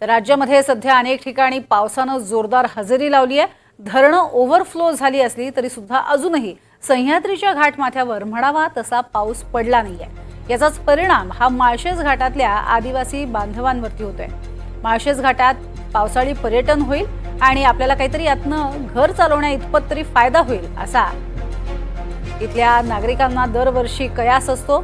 तर राज्यामध्ये सध्या अनेक ठिकाणी पावसानं जोरदार हजेरी लावली आहे. धरणं ओव्हरफ्लो झाली असली तरी सुद्धा अजूनही सह्याद्रीच्या घाटमाथ्यावर म्हणावा तसा पाऊस पडला नाहीये. याचाच परिणाम हा माळशेज घाटातल्या आदिवासी बांधवांवरती होतोय. माळशेज घाटात पावसाळी पर्यटन होईल आणि आपल्याला काहीतरी यातनं घर चालवण्या इतपत तरी फायदा होईल असा इथल्या नागरिकांना दरवर्षी कयास असतो.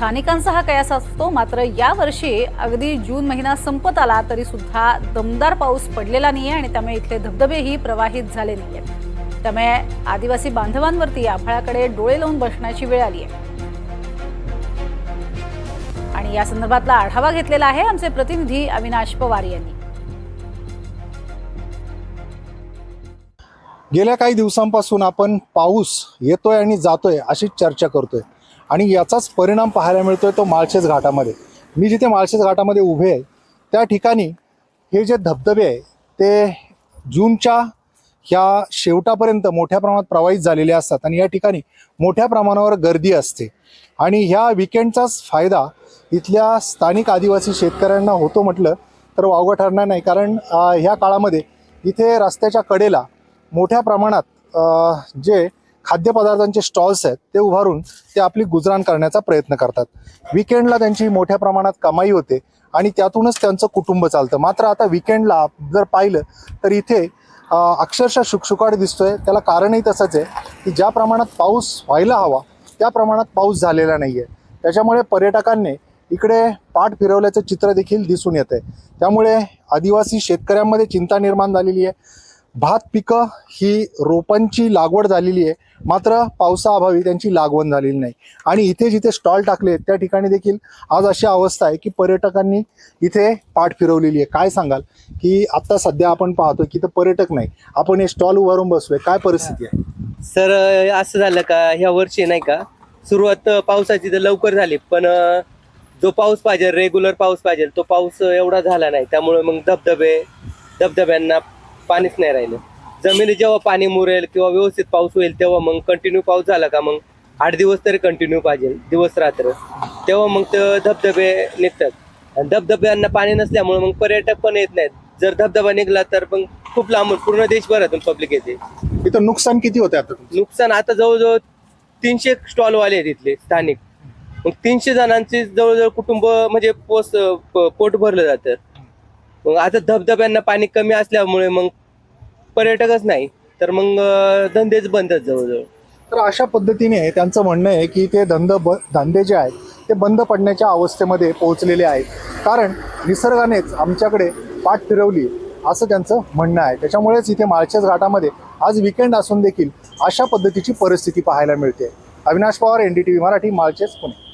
स्थानिकांचा हा कयास असतो. मात्र यावर्षी अगदी जून महिना संपत आला तरी सुद्धा दमदार पाऊस पडलेला नाहीये आणि त्यामुळे इथले धबधबेही प्रवाहित झाले नाहीयेत. त्यामुळे आदिवासी बांधवांवरती आभाळाकडे डोळे लावून बसण्याची वेळ आली आहे आणि या संदर्भातला आढावा घेतलेला आहे आमचे प्रतिनिधी अविनाश पवार यांनी. गेल्या काही दिवसांपासून आपण पाऊस येतोय आणि जातोय अशीच चर्चा करतोय. आणि याचाच परिणाम पाहायला मिळतोय तो माळशेज घाटामध्ये. मी जिथे माळशेज घाटामध्ये उभे आहे त्या ठिकाणी हे जे धबधबे आहे ते जूनच्या ह्या शेवटापर्यंत मोठ्या प्रमाणात प्रवाहित झालेले असतात आणि या ठिकाणी मोठ्या प्रमाणावर गर्दी असते. आणि ह्या विकेंडचाच फायदा इथल्या स्थानिक आदिवासी शेतकऱ्यांना होतो म्हटलं तर वावगं ठरणार नाही. कारण ह्या काळामध्ये इथे रस्त्याच्या कडेला मोठ्या प्रमाणात जे खाद्यपदार्थांचे स्टॉल्स आहेत ते उभारून ते आपली गुजराण करण्याचा प्रयत्न करतात. विकेंडला त्यांची मोठ्या प्रमाणात कमाई होते आणि त्यातूनच त्यांचं कुटुंब चालतं. मात्र आता विकेंडला जर पाहिलं तर इथे अक्षरशः शुकशुकाट दिसतोय. त्याला कारणही तसंच आहे की ज्या प्रमाणात पाऊस व्हायला हवा त्या प्रमाणात पाऊस झालेला नाही आहे त्याच्यामुळे पर्यटकांनी इकडे पाठ फिरवल्याचं चित्र देखील दिसून येत आहे त्यामुळे आदिवासी शेतकऱ्यांमध्ये चिंता निर्माण झालेली आहे. भात पिकं ही रोपांची लागवड झालेली आहे. मात्र पावसाअभावी त्यांची लागवण झालेली नाही. आणि इथे जिथे स्टॉल टाकले त्या ठिकाणी देखील आज अशी अवस्था आहे की पर्यटकांनी इथे पाठ फिरवलेली आहे. काय सांगाल? की आत्ता सध्या आपण पाहतो की इथं पर्यटक नाही. आपण हे स्टॉल उभारून बसलोय. काय परिस्थिती आहे? सर असं झालं का? ह्या वर्षी नाही का? सुरुवात पावसाची तर लवकर झाली. पण जो पाऊस पाहिजे रेग्युलर पाऊस पाहिजे तो पाऊस एवढा झाला नाही. त्यामुळे मग धबधबे धबधब्यांना पाणीच नाही राहिलं. जमिनी जेव्हा पाणी मुरेल किंवा व्यवस्थित पाऊस होईल तेव्हा मग कंटिन्यू पाऊस झाला का मग? आठ दिवस तरी कंटिन्यू पाहिजे दिवस रात्र. तेव्हा मग ते धबधबे निघतात. आणि धबधब्यांना पाणी नसल्यामुळे मग पर्यटक पण येत नाहीत. जर धबधबा निघला तर मग खूप लांबून पूर्ण देशभरातून पब्लिक येते. इथं नुकसान किती होते आता तुमचं? नुकसान आता जवळजवळ तीनशे स्टॉल वाले आहेत इथले स्थानिक. मग तीनशे जणांचे जवळजवळ कुटुंब म्हणजे पोस प- पोट भरलं जातं. मग आता धबधब्यांना पाणी कमी असल्यामुळे मग पर्यटकच नाही. तर मग धंदेच बंदच जवळजवळ. तर अशा पद्धतीने त्यांचं म्हणणं आहे की ते धंद ब धंदे जे आहेत ते बंद पडण्याच्या अवस्थेमध्ये पोहोचलेले आहेत. कारण निसर्गानेच आमच्याकडे पाठ फिरवली असं त्यांचं म्हणणं आहे. त्याच्यामुळेच इथे माळशेज घाटामध्ये आज विकेंड असून देखील अशा पद्धतीची परिस्थिती पाहायला मिळते. Avinash Pawar N D T V Marathi Malshej Pune.